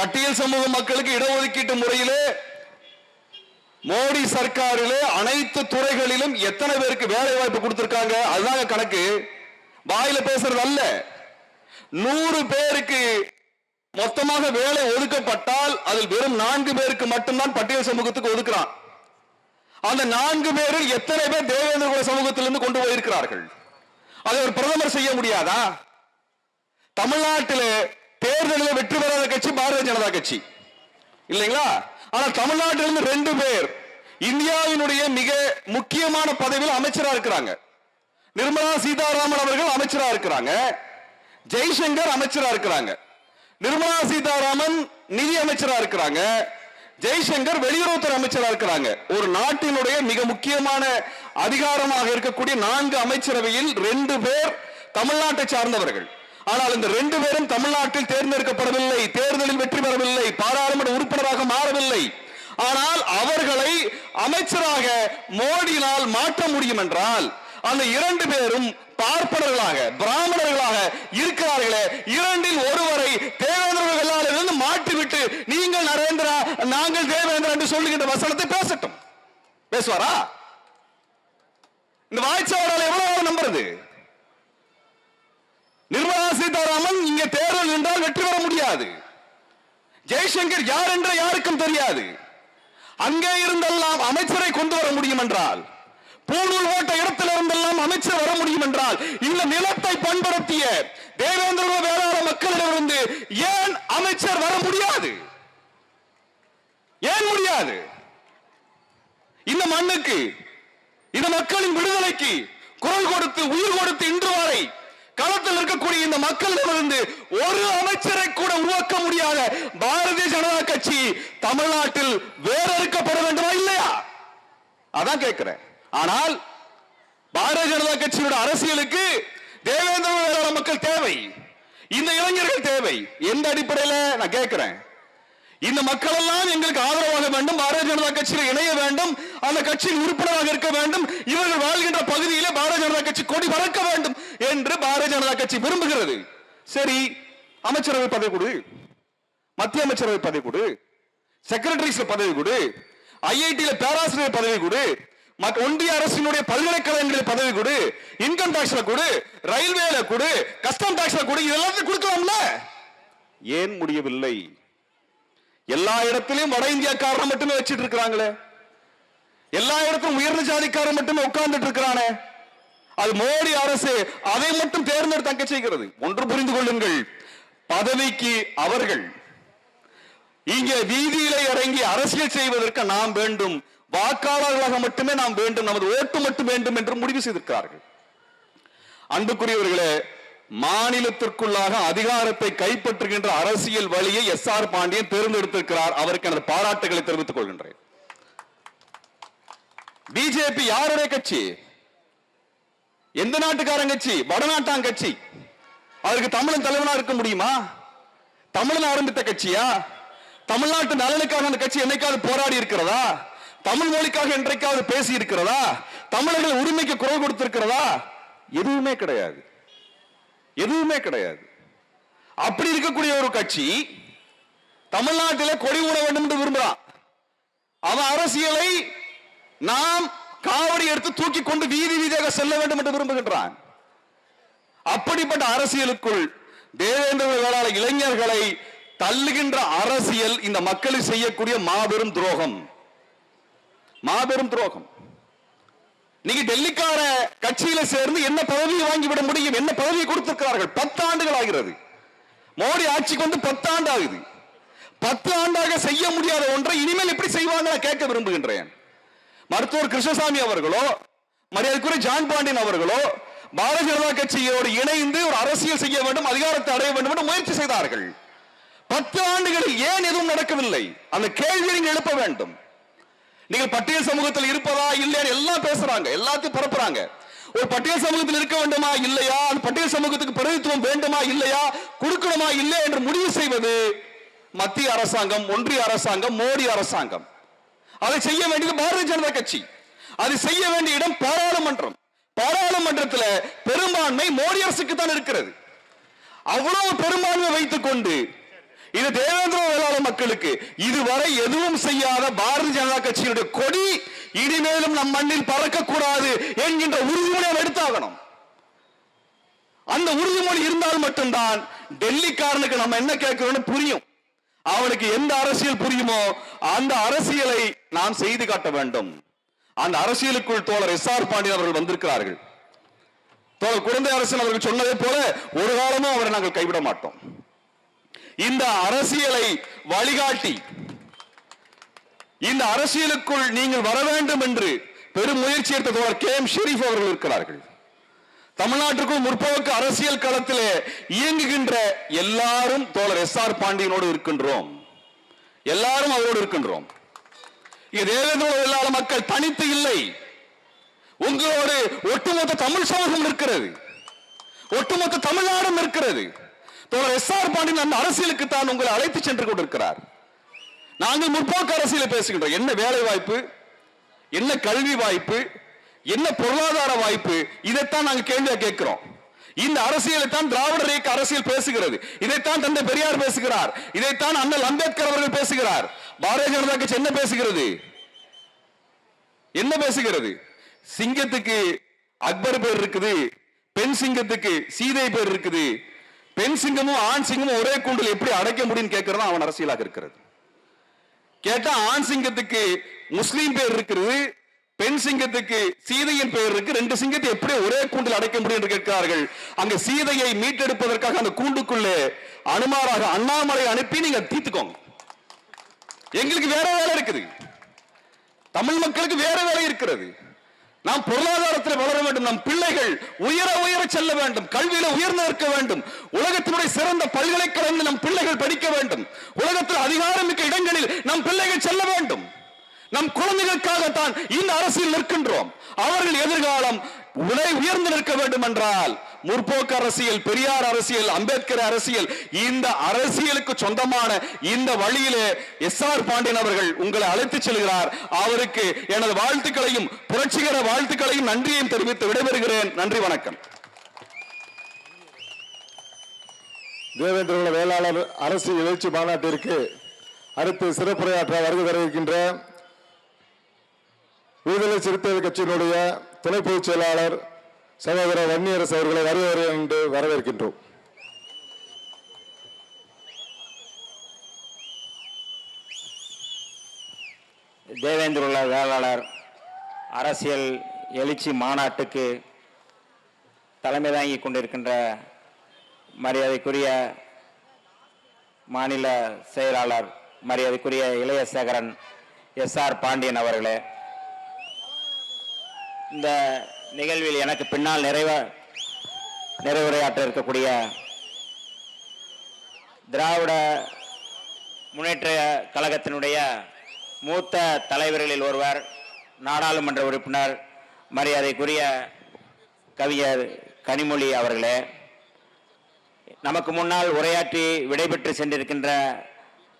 பட்டியல் சமூக மக்களுக்கு இடஒதுக்கீட்டு முறையிலே மோடி சர்க்காரிலே அனைத்து துறைகளிலும் எத்தனை பேருக்கு வேலை வாய்ப்பு கொடுத்திருக்காங்க? அதுதாங்க கணக்கு. வாயில பேசுறது அல்ல. நூறு பேருக்கு மொத்தமாக வேலை ஒதுக்கப்பட்டால் அதில் வெறும் நான்கு பேருக்கு மட்டும்தான் பட்டியல் சமூகத்துக்கு ஒதுக்குறான். அந்த நான்கு பேரில் எத்தனை பேர் தேவேந்திர குல சமூகத்திலிருந்து கொண்டு போயிருக்கிறார்கள்? அதை ஒரு பிரதமர் செய்ய முடியாதா? தமிழ்நாட்டிலே தேர்தலில் வெற்றி பெறாத கட்சி பாரதிய ஜனதா கட்சி. இல்லைங்களா? ஆனா தமிழ்நாட்டிலிருந்து ரெண்டு பேர் இந்தியாவினுடைய மிக முக்கியமான பதவியில் அமைச்சரா இருக்கிறாங்க. நிர்மலா சீதாராமன் அவர்கள் அமைச்சரா இருக்கிறாங்க. ஜெய்சங்கர் அமைச்சரா இருக்கிறாங்க. நிர்மலா சீதாராமன் நிதி அமைச்சரா இருக்கிறாங்க. ஜெய்சங்கர் வெளியுறவுத்துறை அமைச்சராக இருக்கிறாங்க. ஒரு நாட்டினுடைய மிக முக்கியமான அதிகாரமாக இருக்கக்கூடிய நான்கு அமைச்சரவையில் ரெண்டு பேர் தமிழ்நாட்டை சார்ந்தவர்கள். ஆனால் இந்த ரெண்டு பேரும் தமிழ்நாட்டில் தேர்ந்தெடுக்கப்படவில்லை தேர்தலில் வெற்றி பெறவில்லை பாராளுமன்ற உறுப்பினராக மாறவில்லை. ஆனால் அவர்களை அமைச்சராக மோடியினால் மாற்ற முடியும் என்றால் அந்த இரண்டு பேரும் பார்ப்பனர்களாக பிராமணர்களாக இருக்கிறார்களே இரண்டில் ஒருவரை தேவேந்திரர்களிலிருந்து மாற்றிவிட்டு நீங்கள் நரேந்திரா நாங்கள் தேவேந்திரா என்று சொல்லுகின்ற வசனத்தை பேசட்டும். பேசுவாரா? இந்த வாய்ச்சாவரால் எவ்வளவு நம்புறது நிர்மலா சீதாராமன் இங்க தேர்தல் என்றால் வெற்றி பெற முடியாது. ஜெய்சங்கர் யார் என்று யாருக்கும் தெரியாது. அங்கே இருந்தெல்லாம் அமைச்சரை கொண்டு வர முடியும் என்றால் பூணூல் ஓட்ட இடத்தில் இருந்தெல்லாம் அமைச்சர் வர முடியும் என்றால் இந்த நிலத்தை பண்படுத்திய தேவேந்திர வேளாண் மக்களிடமிருந்து ஏன் அமைச்சர் வர முடியாது? ஏன் முடியாது? இந்த மண்ணுக்கு இந்த மக்களின் விடுதலைக்கு குரல் கொடுத்து உயிர் கொடுத்து இன்று வரை களத்தில் இருக்கக்கூடிய இந்த மக்களிடமிருந்து ஒரு அமைச்சரை கூட உருவாக்க முடியாத பாரதிய ஜனதா கட்சி தமிழ்நாட்டில் வேறறுக்கப்பட வேண்டுமா இல்லையா? அதான் கேட்கிறேன். ஆனால் பாரதிய ஜனதா கட்சியோட அரசியலுக்கு தேவேந்திர மக்கள் தேவை. இந்த இளைஞர்கள் தேவை. எந்த அடிப்படையில? நான் கேட்கிறேன். இந்த மக்கள் எல்லாம் எங்களுக்கு ஆதரவாக வேண்டும். பாரதிய ஜனதா கட்சியில் இணைய வேண்டும். அந்த கட்சியில் உறுப்பினராக இருக்க வேண்டும். இவர்கள் வாழ்கின்ற பகுதியிலே பாரதிய ஜனதா கட்சி கொடி பறக்க வேண்டும். என்று பாரதிய ஜனதா கட்சி விரும்புகிறது. சரி அமைச்சரவை பதவி கொடு. மத்திய அமைச்சரவை பதவி கொடு. செக்ரட்டரிஸ்ல பதவி கொடு. ஐஐடியில பேராசிரியர் பதவி கொடு. ஒன்றிய அரசினுடைய பல்கலைக்கழகங்களில் பதவி கொடு. இன்கம் டாக்ஸ்ல கொடு. ரயில்வேல கொடு. கஸ்டம் டாக்ஸ்ல கொடு. இதெல்லாம் கொடுக்கலாம்ல? ஏன் முடியவில்லை? எல்லா இடத்திலும் வட இந்தியாக்காரன் மட்டுமே வச்சிட்டு இருக்கிறாங்களே. எல்லா இடத்திலும் உயர்ந்த ஜாதிக்காரன் மட்டுமே உட்கார்ந்துட்டு இருக்கிறானே. அது மோடி அரசு அதை மட்டும் தேர்ந்தெடுத்து அங்க செய்கிறது. ஒன்று புரிந்து கொள்ளுங்கள். பதவிக்கு அவர்கள் இங்கே வீதியிலே இறங்கி அரசியல் செய்வதற்கு நாம் வேண்டும். வாக்காளர்களாக மட்டுமே நாம் வேண்டும். நமது ஓட்டு மட்டும் வேண்டும் என்று முடிவு செய்திருக்கிறார்கள். அன்புக்குரியவர்களே மாநிலத்திற்குள்ளாக அதிகாரத்தை கைப்பற்றுகின்ற அரசியல் வழியை எஸ் ஆர் பாண்டியன் தேர்ந்தெடுத்திருக்கிறார். அவருக்கு எனது பாராட்டுகளை தெரிவித்துக் கொள்கின்றேன். பிஜேபி யாருடைய கட்சி? எந்த நாட்டுக்காரன் கட்சி? வடநாட்டான் கட்சி. அவருக்கு தமிழன் தலைவனா இருக்க முடியுமா? தமிழன் ஆரம்பித்த கட்சியா? தமிழ்நாட்டு நலனுக்காக அந்த கட்சி என்னைக்காவது போராடி இருக்கிறதா? தமிழ் மொழிக்காக என்றைக்காவது பேசி இருக்கிறதா? தமிழர்கள் உரிமைக்கு குரல் கொடுத்திருக்கிறதா? எதுவுமே கிடையாது. எதுவுமே கிடையாது. அப்படி இருக்கக்கூடிய ஒரு கட்சி தமிழ்நாட்டில கொடி ஊட வேண்டும் என்று விரும்புறான் அவன் அரசியலை நாம் காவடி எடுத்து தூக்கி கொண்டு வீதி வீதியாக செல்ல வேண்டும் என்று விரும்புகின்றான். அப்படிப்பட்ட அரசியலுக்குள் தேவேந்திர வேளாள இளைஞர்களை தள்ளுகின்ற அரசியல் இந்த மக்களுக்கு செய்யக்கூடிய மாபெரும் துரோகம். மாபெரும் துரோகம். நீங்க டெல்லிக்கார கட்சியில சேர்ந்து என்ன பதவியை வாங்கிவிட முடியும் என்ன பதவியை கொடுத்திருக்கிறார்கள்? பத்து ஆண்டுகள் ஆகிறது. மோடி ஆட்சிக்கு வந்து பத்து ஆண்டு ஆகுது பத்து ஆண்டாக செய்ய முடியாத ஒன்றை இனிமேல் எப்படி செய்வாங்க கேட்க விரும்புகின்றேன். மருத்துவர் கிருஷ்ணசாமி அவர்களோ மரியாதைக்குரிய ஜான் பாண்டியன் அவர்களோ பாரதிய ஜனதா கட்சியோடு இணைந்து ஒரு அரசியல் செய்ய வேண்டும் அதிகாரத்தை அடைய வேண்டும் என்று முயற்சி செய்தார்கள். பத்து ஆண்டுகளில் ஏன் எதுவும் நடக்கவில்லை? அந்த கேள்வியை நீங்கள் எழுப்ப வேண்டும். நீங்கள் பட்டியல் சமூகத்தில் இருப்பதா இல்லையா எல்லாம் பேசுறாங்க எல்லாத்தையும் பரப்புறாங்க. ஒரு பட்டியல் சமூகத்தில் இருக்க வேண்டுமா இல்லையா? அந்த பட்டியல் சமூகத்துக்கு பிரதித்துவம் வேண்டுமா இல்லையா? கொடுக்கணுமா இல்லையா என்று முடிவு செய்வது மத்திய அரசாங்கம் ஒன்றிய அரசாங்கம் மோடி அரசாங்கம். அதை செய்ய வேண்டியது பாரதிய ஜனதா கட்சி. அதை செய்ய வேண்டிய இடம் பாராளுமன்றம். பாராளுமன்றத்தில் பெரும்பான்மை மோடி அரசுக்கு தான் இருக்கிறது. அவ்வளவு பெரும்பான்மை வைத்துக் கொண்டு இது தேவேந்திர வேளாள மக்களுக்கு இதுவரை எதுவும் செய்யாத பாரதிய ஜனதா கட்சியினுடைய கொடி இனிமேலும் நம் மண்ணில் பறக்கக்கூடாது என்கின்ற உறுதிமொழி எடுத்தாகணும். அந்த உறுதிமொழி இருந்தால் மட்டும்தான் டெல்லிக்காரனுக்கு நம்ம என்ன கேட்கிறோம்னு புரியும். அவனுக்கு எந்த அரசியல் புரியுமோ அந்த அரசியலை நான் செய்து காட்ட வேண்டும். அந்த அரசியலுக்குள் தோழர் எஸ் ஆர் பாண்டியன் அவர்கள் வந்திருக்கிறார்கள். தோழர் குழந்தை அரசன் அவர்கள் சொன்னதை போல ஒரு காலமும் அவரை நாங்கள் கைவிட மாட்டோம். இந்த அரசியலை வழிகாட்டி இந்த அரசியலுக்குள் நீங்கள் வர வேண்டும் என்று பெரும் முயற்சி எடுத்த தோழர் கே எம் ஷெரீப் அவர்கள் இருக்கிறார்கள். தமிழ்நாட்டுக்கும் முற்போக்கு அரசியல் களத்திலே இயங்குகின்ற எல்லாரும் தோழர் எஸ் ஆர் பாண்டியனோடு இருக்கின்றோம். எல்லாரும் அவரோடு இருக்கின்றோம். இல்லாத மக்கள் தனித்து இல்லை. உங்களோடு ஒட்டுமொத்த தமிழ் சமூகம் இருக்கிறது. ஒட்டுமொத்த தமிழ்நாடும் இருக்கிறது. தோழர் எஸ் ஆர் பாண்டியன் அந்த அரசியலுக்கு தான் உங்களை அழைத்து சென்று கொண்டிருக்கிறார். நாங்கள் முற்போக்கு அரசியலை பேசுகின்றோம். என்ன வேலை வாய்ப்பு என்ன கல்வி வாய்ப்பு? என்ன பொருளாதார வாய்ப்பு? இதைத்தான் நாங்கள் கேள்வியா கேட்கிறோம். இந்த அரசியலை தான் திராவிட இயக்க அரசியல் பேசுகிறது. இதைத்தான் தந்தை பெரியார் பேசுகிறார். இதைத்தான் அண்ணல் அம்பேத்கர் அவர்கள் பேசுகிறார். பாரதிய ஜனதா கட்சி என்ன பேசுகிறது? என்ன பேசுகிறது? சிங்கத்துக்கு அக்பர் பேர் இருக்குது பெண் சிங்கத்துக்கு சீதை பேர் இருக்குது. பெண் சிங்கமும் ஆண் சிங்கமும் ஒரே கூண்டில் எப்படி அடைக்க முடியும்னு கேட்கறது அவன் அரசியலாக இருக்கிறது. கேட்டா ஆண் சிங்கத்துக்கு முஸ்லீம் பேர் இருக்கிறது பெண் சிங்கத்துக்கு சீதையின் பெயர் இருக்கு. ரெண்டு சிங்கத்தை எப்படி ஒரே கூண்டில் அடைக்க முடியும் என்று கேட்கிறார்கள்? அங்க சீதையை மீட்டெடுப்பதற்காக அந்த கூண்டுக்குள்ளே அனுமாராக அண்ணாமலை அனுப்பி நீங்க தீர்த்துக்கோங்க. எங்களுக்கு வேற வேலை இருக்குது. தமிழ் மக்களுக்கு வேற வேலை இருக்கிறது. நாம் பொருளாதாரத்தில் வளர வேண்டும். நம் பிள்ளைகள் உயர உயர செல்ல வேண்டும். கல்வியில உயர்ந்து நிற்க வேண்டும். உலகத்தினுடைய சிறந்த பல்கலைக்கழகங்கள் நம் பிள்ளைகள் படிக்க வேண்டும். உலகத்தில் அதிகாரமிக்க இடங்களில் நம் பிள்ளைகள் செல்ல வேண்டும். நம் குழந்தைகளுக்காகத்தான் இந்த அரசியல் நிற்கின்றோம். அவர்கள் எதிர்காலம் உடை உயர்ந்து நிற்க வேண்டும் என்றால் முற்போக்கு அரசியல் பெரியார் அரசியல் அம்பேத்கர் அரசியல் இந்த அரசியலுக்கு சொந்தமான இந்த வழியிலே எஸ் ஆர் பாண்டியன் அவர்கள் உங்களை அழைத்து செல்கிறார். அவருக்கு எனது வாழ்த்துக்களையும் புரட்சிகர வாழ்த்துக்களையும் நன்றியையும் தெரிவித்து விடைபெறுகிறேன். நன்றி வணக்கம். தேவேந்திர வேளாளர் அரசு எழுச்சி மாநாட்டிற்கு அடுத்து சிறப்புரையாற்ற வருகை தர இருக்கின்ற விடுதலை சிறுத்தைகள் கட்சியினுடைய துணை பொதுச் செயலாளர் சகோதரர் வன்னியரசு அவர்களை வருவார் என்று வரவேற்கின்றோம். தேவேந்திர வேளாளர் அரசியல் எழுச்சி மாநாட்டுக்கு தலைமை தாங்கி கொண்டிருக்கின்ற மரியாதைக்குரிய மாநில செயலாளர் மரியாதைக்குரிய இளையசேகரன் எஸ் ஆர் பாண்டியன் அவர்களே இந்த நிகழ்வில் எனக்கு பின்னால் நிறைவ நிறைவுரையாற்ற இருக்கக்கூடிய திராவிட முன்னேற்ற கழகத்தினுடைய மூத்த தலைவர்களில் ஒருவர் நாடாளுமன்ற உறுப்பினர் மரியாதைக்குரிய கவிஞர் கனிமொழி அவர்களே. நமக்கு முன்னால் உரையாற்றி விடைபெற்று சென்றிருக்கின்ற